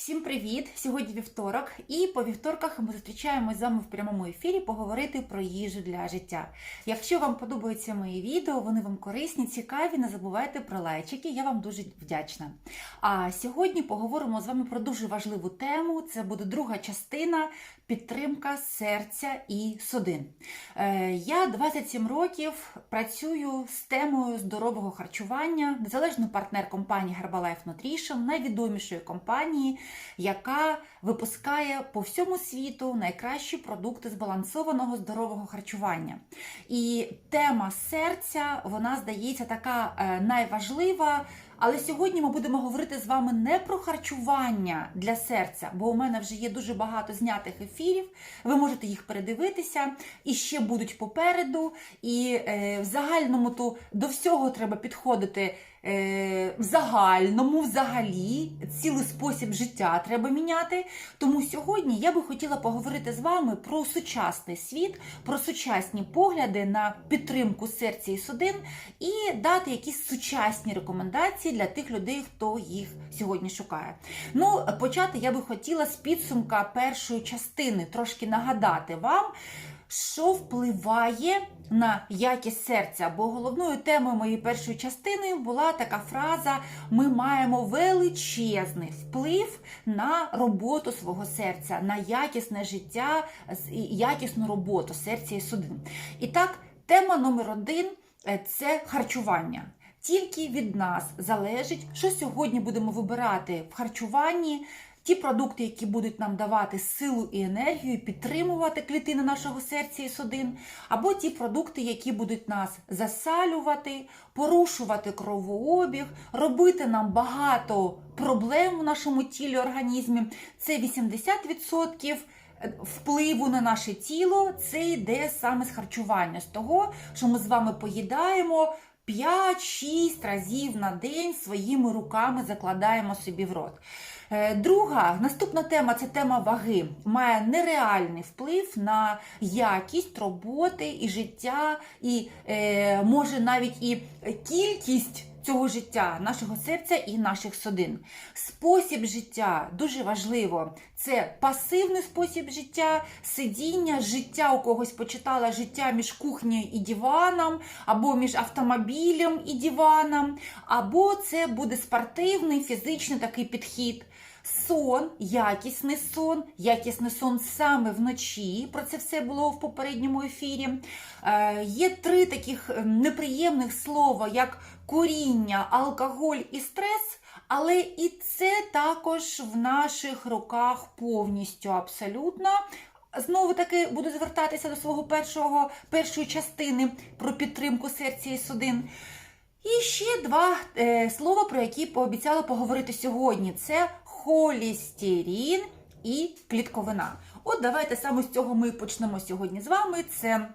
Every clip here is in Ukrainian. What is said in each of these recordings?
Всім привіт! Сьогодні вівторок, і по вівторках ми зустрічаємось з вами в прямому ефірі поговорити про їжу для життя. Якщо вам подобаються мої відео, вони вам корисні, цікаві, не забувайте про лайчики, я вам дуже вдячна. А сьогодні поговоримо з вами про дуже важливу тему. Це буде друга частина підтримка серця і судин. Е, Я 27 років працюю з темою здорового харчування, незалежний партнер компанії Herbalife Nutrition, найвідомішої компанії, яка випускає по всьому світу найкращі продукти збалансованого здорового харчування. І тема серця, вона здається така е, найважлива. Але сьогодні ми будемо говорити з вами не про харчування для серця, бо у мене вже є дуже багато знятих ефірів. Ви можете їх передивитися, і ще будуть попереду. І е, в загальному то до всього треба підходити в загальному, взагалі, цілий спосіб життя треба міняти. Тому сьогодні я би хотіла поговорити з вами про сучасний світ, про сучасні погляди на підтримку серця і судин, і дати якісь сучасні рекомендації для тих людей, хто їх сьогодні шукає. Ну, почати я би хотіла з підсумка першої частини, трошки нагадати вам, що впливає на якість серця. Бо головною темою моєї першої частини була така фраза: ми маємо величезний вплив на роботу свого серця, на якісне життя якісну роботу серця і судин. І так, тема номер один е, це харчування. Тільки від нас залежить, що сьогодні будемо вибирати в харчуванні. Ті продукти, які будуть нам давати силу і енергію, підтримувати клітини нашого серця і судин, або ті продукти, які будуть нас засалювати, порушувати кровообіг, робити нам багато проблем в нашому тілі, організмі. Це 80% впливу на наше тіло, це йде саме з харчування, з того, що ми з вами поїдаємо. 5-6 разів на день своїми руками закладаємо собі в рот. Е, Друга, наступна тема це тема ваги. Має нереальний вплив на якість роботи і життя, і е, може навіть і кількість цього життя, нашого серця і наших судин. Спосіб життя дуже важливо. Це пасивний спосіб життя, сидіння, життя у когось почитала життя між кухнею і диваном, або між автомобілем і диваном, або це буде спортивний, фізичний такий підхід. Сон, якісний сон, якісний сон саме вночі. Про це все було в попередньому ефірі. Е, Є три таких неприємних слова, як куріння, алкоголь і стрес. Але і це також в наших руках повністю абсолютно. Знову таки буду звертатися до свого першого, першої частини про підтримку серця і судин. І ще два е, слова, про які пообіцяла поговорити сьогодні: це холістерин і клітковина. От давайте саме з цього ми почнемо сьогодні з вами. Це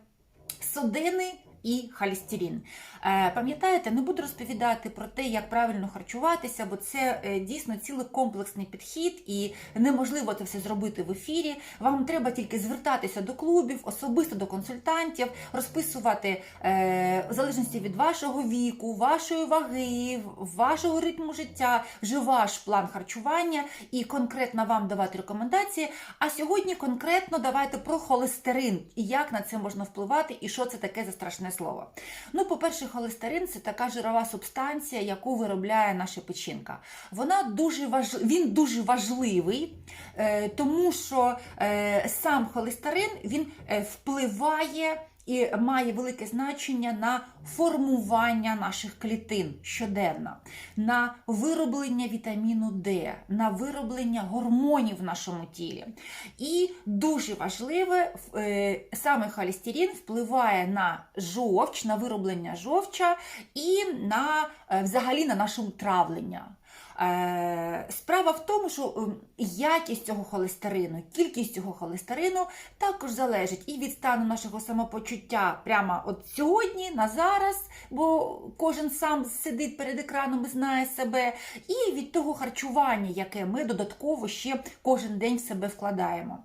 судини і холестерин. Е, Пам'ятаєте, не буду розповідати про те, як правильно харчуватися, бо це е, дійсно цілий комплексний підхід, і неможливо це все зробити в ефірі. Вам треба тільки звертатися до клубів, особисто до консультантів, розписувати е, в залежності від вашого віку, вашої ваги, вашого ритму життя, вже ваш план харчування і конкретно вам давати рекомендації. А сьогодні конкретно давайте про холестерин і як на це можна впливати, і що це таке за страшне слово. Ну, по-перше, холестерин це така жирова субстанція, яку виробляє наша печінка. Вона дуже важ... Він дуже важливий, е, тому що е, сам холестерин він е, впливає. І має велике значення на формування наших клітин щоденно, на вироблення вітаміну Д, на вироблення гормонів в нашому тілі. І дуже важливе, е, саме холестерин впливає на жовч, на вироблення жовча і на е, взагалі на наше травлення. Е, Справа в тому, що ем, якість цього холестерину, кількість цього холестерину також залежить і від стану нашого самопочуття прямо от сьогодні, на зараз, бо кожен сам сидить перед екраном і знає себе, і від того харчування, яке ми додатково ще кожен день в себе вкладаємо.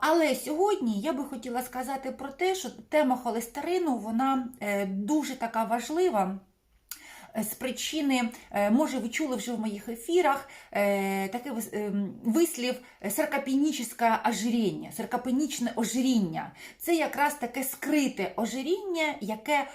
Але сьогодні я би хотіла сказати про те, що тема холестерину вона е, дуже така важлива. Е, з причини, е, може, ви чули вже в моїх ефірах е, такий вислів саркопенічне ожиріння, саркопенічне ожиріння. Це якраз таке скрите ожиріння, яке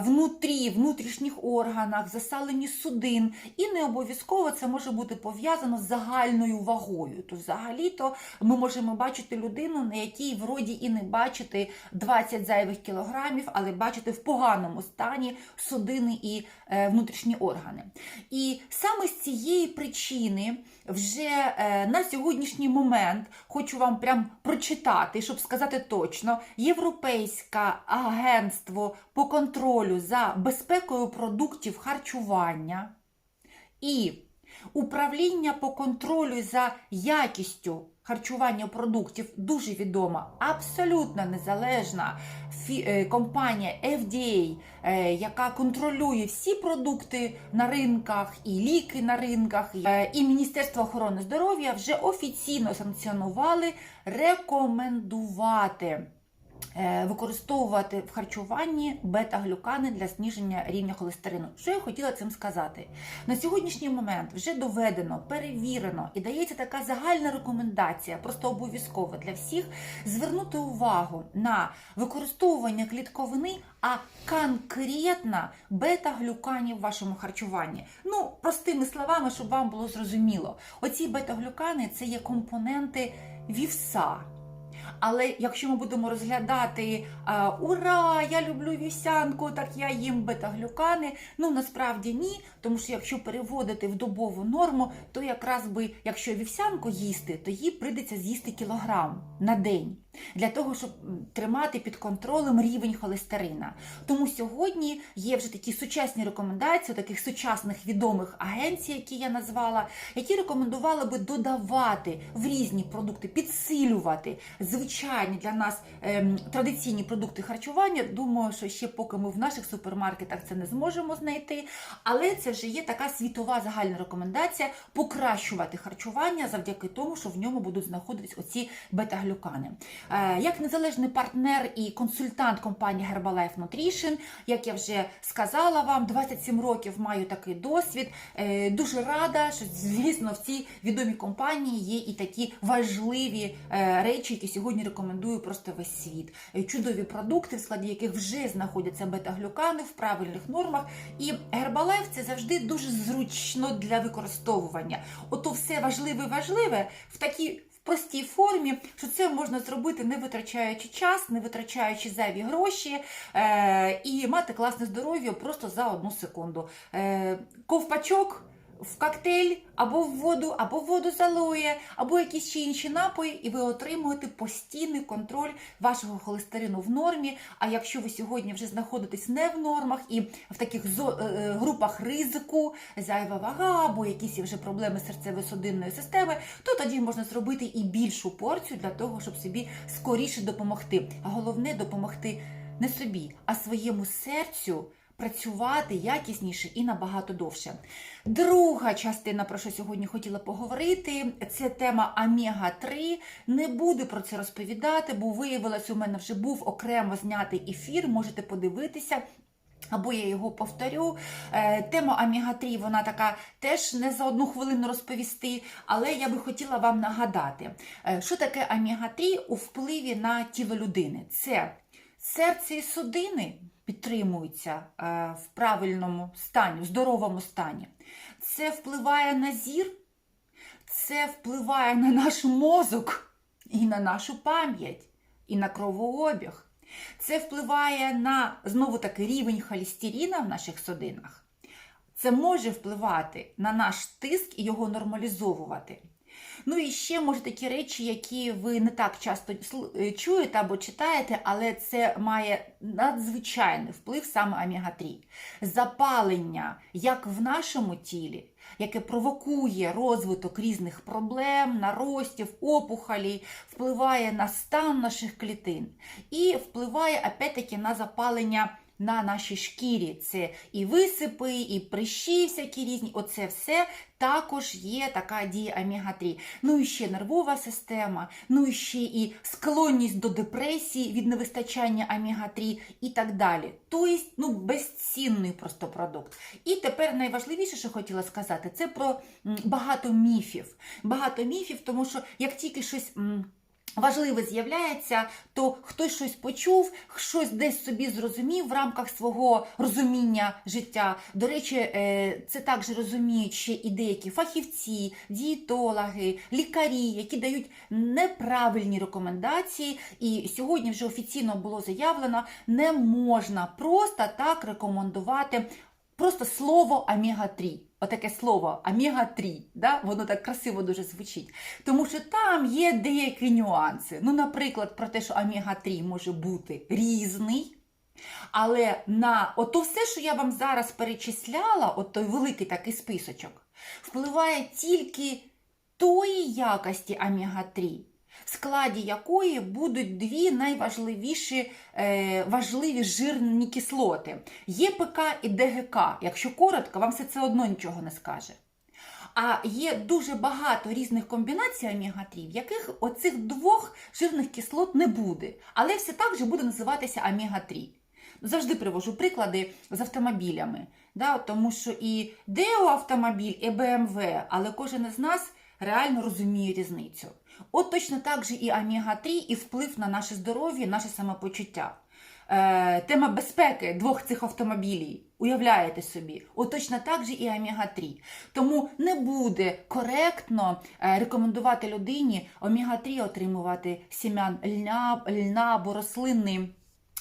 внутрі, внутрішніх органах, засаленні судин, і не обов'язково це може бути пов'язано з загальною вагою. То взагалі-то ми можемо бачити людину, на якій вроді і не бачити 20 зайвих кілограмів, але бачити в поганому стані судини і внутрішні органи. І саме з цієї причини вже е, на сьогоднішній момент хочу вам прям прочитати, щоб сказати точно, Європейське агентство по контролю за безпекою продуктів харчування і управління по контролю за якістю харчування продуктів дуже відома, абсолютно незалежна е, компанія FDA, е, яка контролює всі продукти на ринках і ліки на ринках, е, і Міністерство охорони здоров'я вже офіційно санкціонували рекомендувати. Е, Використовувати в харчуванні бета-глюкани для зниження рівня холестерину. Що я хотіла цим сказати? На сьогоднішній момент вже доведено, перевірено і дається така загальна рекомендація, просто обов'язково для всіх звернути увагу на використовування клітковини, а конкретно бета-глюканів в вашому харчуванні. Ну, простими словами, щоб вам було зрозуміло, оці бета-глюкани це є компоненти вівса. Але якщо ми будемо розглядати ура, я люблю вівсянку, так я їм бета-глюкани, ну насправді ні, тому що якщо переводити в добову норму, то якраз би, якщо вівсянку їсти, то їй прийдеться з'їсти кілограм на день для того, щоб тримати під контролем рівень холестерина. Тому сьогодні є вже такі сучасні рекомендації таких сучасних відомих агенцій, які я назвала, які рекомендували би додавати в різні продукти, підсилювати звичайні для нас ем, традиційні продукти харчування. Думаю, що ще поки ми в наших супермаркетах це не зможемо знайти. Але це вже є така світова загальна рекомендація покращувати харчування завдяки тому, що в ньому будуть знаходитись оці бета-глюкани. Е, Як незалежний партнер і консультант компанії Herbalife Nutrition, як я вже сказала вам, 27 років маю такий досвід. Е, Дуже рада, що звісно в цій відомій компанії є і такі важливі е, речі, які сьогодні рекомендую просто весь світ. Чудові продукти, в складі яких вже знаходяться бета-глюкани в правильних нормах. І Herbalife це завжди дуже зручно для використовування. Ото все важливе, важливе в такій в простій формі, що це можна зробити не витрачаючи час, не витрачаючи зайві гроші е, і мати класне здоров'я просто за одну секунду. Е, ковпачок. В коктейль або в воду, або в воду з алоє, або якісь ще інші напої, і ви отримуєте постійний контроль вашого холестерину в нормі. А якщо ви сьогодні вже знаходитесь не в нормах і в таких е, е, групах ризику, зайва вага або якісь вже проблеми серцево-судинної системи, то тоді можна зробити і більшу порцію для того, щоб собі скоріше допомогти. А головне допомогти не собі, а своєму серцю. Працювати якісніше і набагато довше. Друга частина, про що сьогодні хотіла поговорити, це тема омега-3. Не буду про це розповідати, бо виявилось, у мене вже був окремо знятий ефір, можете подивитися. Або я його повторю. Е, Тема омега-3, вона така теж не за одну хвилину розповісти, але я би хотіла вам нагадати, е, що таке омега-3 у впливі на тіло людини. Це серце і судини підтримуються е, в правильному стані, в здоровому стані. Це впливає на зір, це впливає на наш мозок і на нашу пам'ять, і на кровообіг. Це впливає на знову таки рівень холестерина в наших судинах. Це може впливати на наш тиск і його нормалізовувати. Ну і ще може такі речі, які ви не так часто е, чуєте або читаєте, але це має надзвичайний вплив саме омега-3. Запалення як в нашому тілі, яке провокує розвиток різних проблем, наростів, опухолей, впливає на стан наших клітин і впливає опять-таки на запалення на нашій шкірі. Це і висипи, і прищі всякі різні. Оце все також є така дія омега-3. Ну і ще нервова система, ну і ще і склонність до депресії від невистачання омега-3 і так далі. Тобто, ну, безцінний просто продукт. І тепер найважливіше, що хотіла сказати, це про багато міфів. Багато міфів, тому що як тільки щось. Важливе з'являється, то хтось щось почув, щось десь собі зрозумів в рамках свого розуміння життя. До речі, е, це також розуміють ще і деякі фахівці, дієтологи, лікарі, які дають неправильні рекомендації. І сьогодні вже офіційно було заявлено, не можна просто так рекомендувати просто слово омега-3. Отаке слово омега-3, да? воно так красиво дуже звучить. Тому що там є деякі нюанси. Ну, наприклад, про те, що омега-3 може бути різний. Але на ото все, що я вам зараз перечисляла, от той великий такий списочок, впливає тільки тої якості омега-3, в складі якої будуть дві найважливіші е, важливі жирні кислоти ЄПК і ДГК. Якщо коротко, вам все це одно нічого не скаже. А є дуже багато різних комбінацій омега-3, в яких оцих двох жирних кислот не буде. Але все так же буде називатися омега-3. Завжди привожу приклади з автомобілями. Да, тому що і Део автомобіль, і BMW, але кожен із нас реально розуміє різницю. От точно так же і омега-3, і вплив на наше здоров'я, наше самопочуття. Е, тема безпеки двох цих автомобілів. Уявляєте собі, от точно так же і омега-3. Тому не буде коректно е, рекомендувати людині омега-3 отримувати сім'ян льна, льна або рослинний.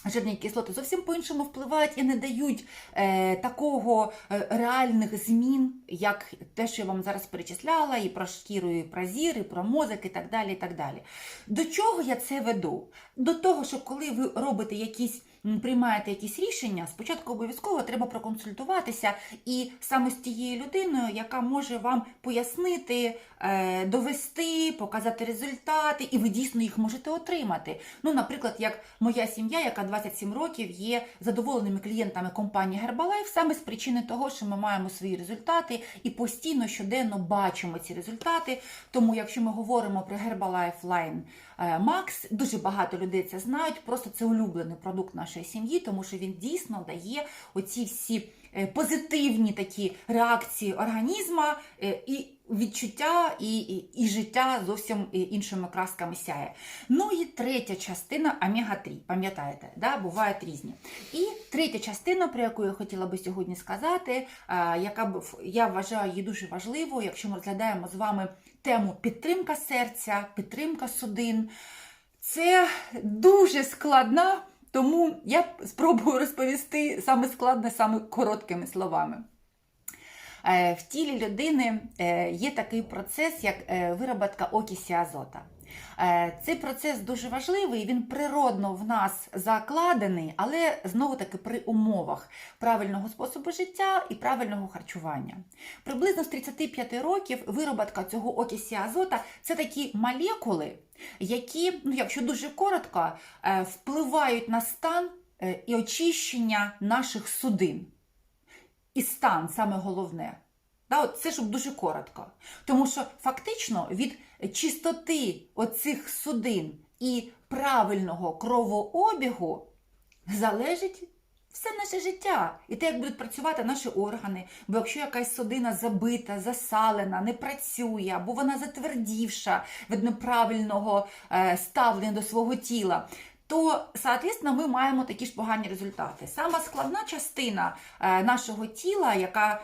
Жирні кислоти зовсім по-іншому впливають і не дають е, такого е, реальних змін, як те, що я вам зараз перечисляла, і про шкіру, і про зір, і про мозок, і так далі. і так далі. До чого я це веду? До того, що коли ви робите якісь, приймаєте якісь рішення, спочатку обов'язково треба проконсультуватися і саме з тією людиною, яка може вам пояснити, е, довести, показати результати, і ви дійсно їх можете отримати. Ну, наприклад, як моя сім'я, яка 27 років є задоволеними клієнтами компанії Herbalife, саме з причини того, що ми маємо свої результати і постійно щоденно бачимо ці результати. Тому, якщо ми говоримо про Herbalife Line е, Max, дуже багато людей це знають. Просто це улюблений продукт нашої сім'ї, тому що він дійсно дає оці всі е, позитивні такі реакції організма е, і відчуття і, і, і життя зовсім іншими красками сяє. Ну і третя частина омега-3, пам'ятаєте, да? бувають різні. І третя частина, про яку я хотіла би сьогодні сказати, е, яка б я вважаю її дуже важливою, якщо ми розглядаємо з вами тему підтримка серця, підтримка судин. Це дуже складна, тому я спробую розповісти саме складне, саме короткими словами. Е, В тілі людини е, є такий процес, як вироботка окисі азота. Е, Цей процес дуже важливий, він природно в нас закладений, але знову таки при умовах правильного способу життя і правильного харчування. Приблизно з 35 років вироботка цього окисі азота це такі молекули, які, ну якщо дуже коротко, е, впливають на стан е, і очищення наших судин. І стан саме головне. Да, от це щоб дуже коротко. Тому що фактично від чистоти оцих судин і правильного кровообігу залежить все наше життя. І те, як будуть працювати наші органи. Бо якщо якась судина забита, засалена, не працює, або вона затвердівша від неправильного е, ставлення до свого тіла, то, соответственно, ми маємо такі ж погані результати. Сама складна частина е, нашого тіла, яка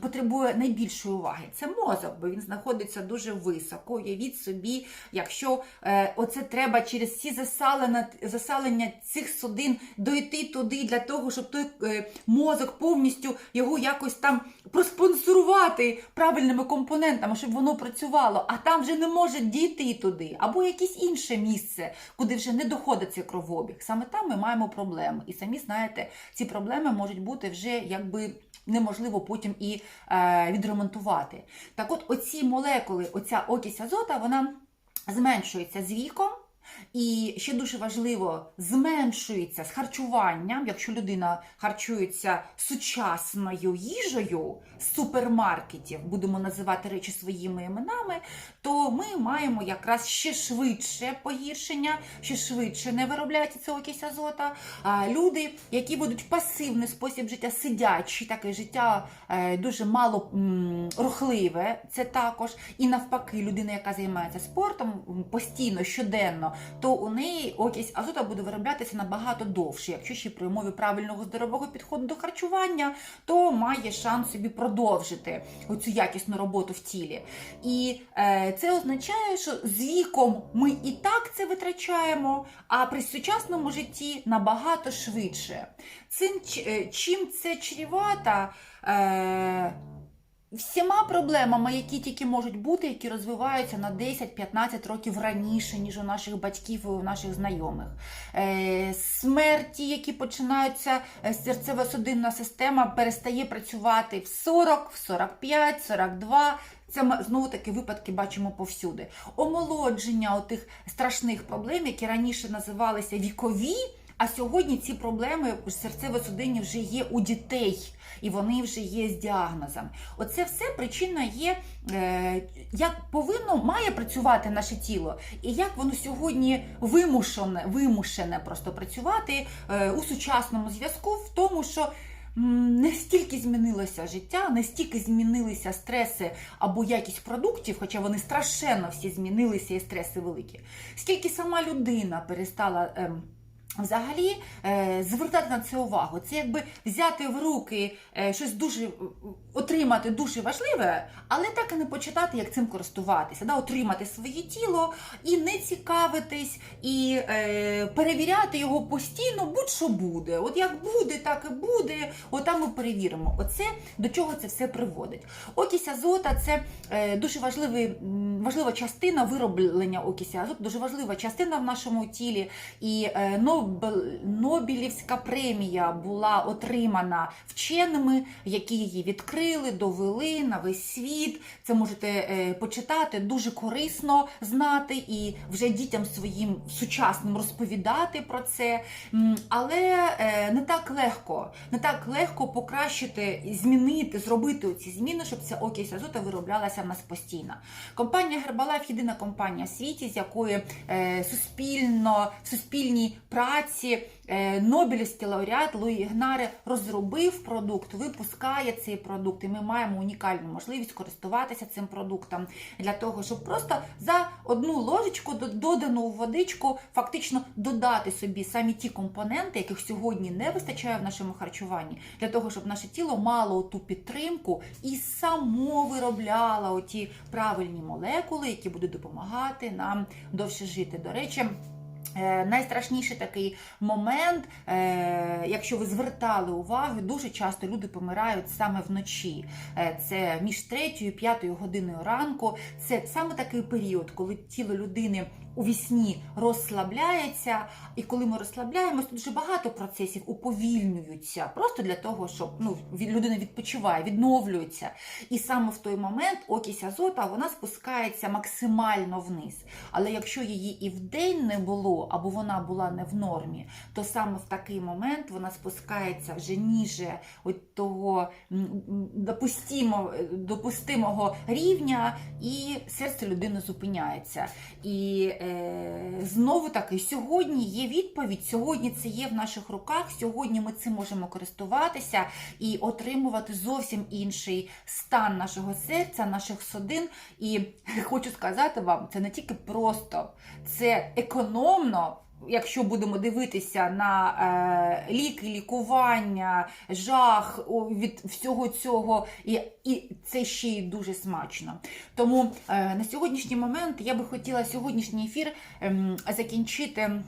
потребує найбільшої уваги, це мозок, бо він знаходиться дуже високо. Уявіть собі, якщо е, оце треба через всі засалення, засалення цих судин дойти туди для того, щоб той е, мозок повністю його якось там проспонсорувати правильними компонентами, щоб воно працювало, а там вже не може дійти туди, або якесь інше місце, куди вже не доходить цей кровообіг. Саме там ми маємо проблему. І самі знаєте, ці проблеми можуть бути вже якби. Неможливо потім і е, відремонтувати. Так от, оці молекули, оця окість азота, вона зменшується з віком, І ще дуже важливо, зменшується з харчуванням, якщо людина харчується сучасною їжею супермаркетів, будемо називати речі своїми іменами, то ми маємо якраз ще швидше погіршення, ще швидше не виробляється цього окись азота. А люди, які будуть в пасивний спосіб життя, сидячі, таке життя е, дуже мало рухливе, це також. І навпаки, людина, яка займається спортом постійно, щоденно, то у неї окись азота буде вироблятися набагато довше. Якщо ще при умові правильного здорового підходу до харчування, то має шанс собі продовжити оцю якісну роботу в тілі. І е, це означає, що з віком ми і так це витрачаємо, а при сучасному житті набагато швидше. Цим е, чим це чрівато? Е, Всіма проблемами, які тільки можуть бути, які розвиваються на 10-15 років раніше, ніж у наших батьків і у наших знайомих. Е, смерті, які починаються, е, серцево-судинна система перестає працювати в 40, в 45, 42. Це ми знову таки випадки бачимо повсюди. Омолодження отих страшних проблем, які раніше називалися вікові. А сьогодні ці проблеми серцево-судинні вже є у дітей, і вони вже є з діагнозом. Оце все причина є, е, як повинно має працювати наше тіло, і як воно сьогодні вимушене, вимушене просто працювати е, у сучасному зв'язку, в тому, що не стільки змінилося життя, не стільки змінилися стреси або якість продуктів, хоча вони страшенно всі змінилися і стреси великі, скільки сама людина перестала. ем, Взагалі е, звертати на це увагу, це якби взяти в руки е, щось дуже е, отримати дуже важливе, але так і не почитати, як цим користуватися, да? отримати своє тіло і не цікавитись, і е, перевіряти його постійно, будь-що буде. От як буде, так і буде. От там ми перевіримо. Оце до чого це все приводить. Окись азота це дуже важливий, важлива частина вироблення окисі азоту, дуже важлива частина в нашому тілі. І Нобел- Нобелівська премія була отримана вченими, які її відкрили, довели на весь світ. Це можете е, почитати, дуже корисно знати і вже дітям своїм сучасним розповідати про це. Але е, не так легко, не так легко покращити, змінити, зробити ці зміни, щоб ця окись азоту вироблялася в нас постійно. Компанія Herbalife – єдина компанія в світі, з якої е, суспільно, в суспільній праці е, Нобелівський лауреат Луї Гнаре розробив продукт, випускає цей продукт, і ми маємо унікальну можливість користуватися цим продуктом для того, щоб просто за одну ложечку до- додану у водичку фактично додати собі самі ті компоненти, яких сьогодні не вистачає в нашому харчуванні, для того, щоб наше тіло мало ту підтримку і само виробляло оті правильні молекули, які будуть допомагати нам довше жити. До речі. Е, Найстрашніший такий момент, е, якщо ви звертали увагу, дуже часто люди помирають саме вночі. Е, Це між 3 і 5 годиною ранку. Це саме такий період, коли тіло людини у вісні розслабляється, і коли ми розслабляємось, то дуже багато процесів уповільнюються, просто для того, щоб ну, людина відпочиває, відновлюється. І саме в той момент окись азота вона спускається максимально вниз. Але якщо її і вдень не було, або вона була не в нормі, то саме в такий момент вона спускається вже ніже от того допустимо, допустимого рівня, і серце людини зупиняється. І е, знову таки, сьогодні є відповідь, сьогодні це є в наших руках, сьогодні ми цим можемо користуватися і отримувати зовсім інший стан нашого серця, наших судин. І хочу сказати вам, це не тільки просто, це економно. Якщо будемо дивитися на е, ліки, лікування, жах від всього цього, і, і це ще й дуже смачно. Тому е, на сьогоднішній момент я би хотіла сьогоднішній ефір е, закінчити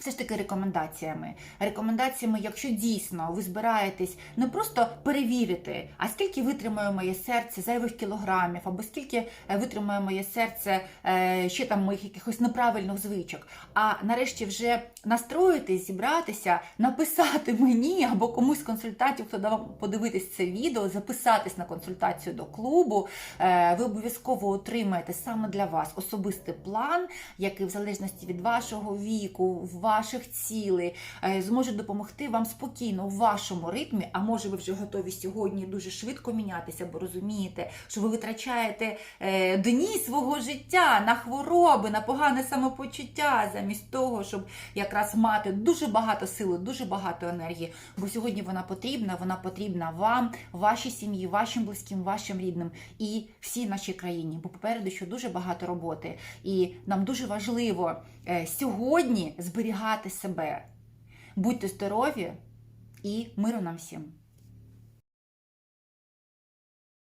Все ж таки рекомендаціями. Рекомендаціями, якщо дійсно ви збираєтесь не просто перевірити, а скільки витримає моє серце зайвих кілограмів, або скільки е, витримає моє серце е, ще там моїх якихось неправильних звичок, а нарешті вже настроїтись, зібратися, написати мені або комусь з консультантів, хто дав подивитись це відео, записатись на консультацію до клубу. Е, Ви обов'язково отримаєте саме для вас особистий план, який в залежності від вашого віку, ваших цілей, е, зможе допомогти вам спокійно в вашому ритмі. А може, ви вже готові сьогодні дуже швидко мінятися, бо розумієте, що ви витрачаєте е, дні свого життя на хвороби, на погане самопочуття, замість того, щоб якраз мати дуже багато сили, дуже багато енергії. Бо сьогодні вона потрібна, вона потрібна вам, вашій сім'ї, вашим близьким, вашим рідним і всій нашій країні. Бо попереду ще дуже багато роботи. І нам дуже важливо сьогодні зберігати себе. Будьте здорові і миру нам всім!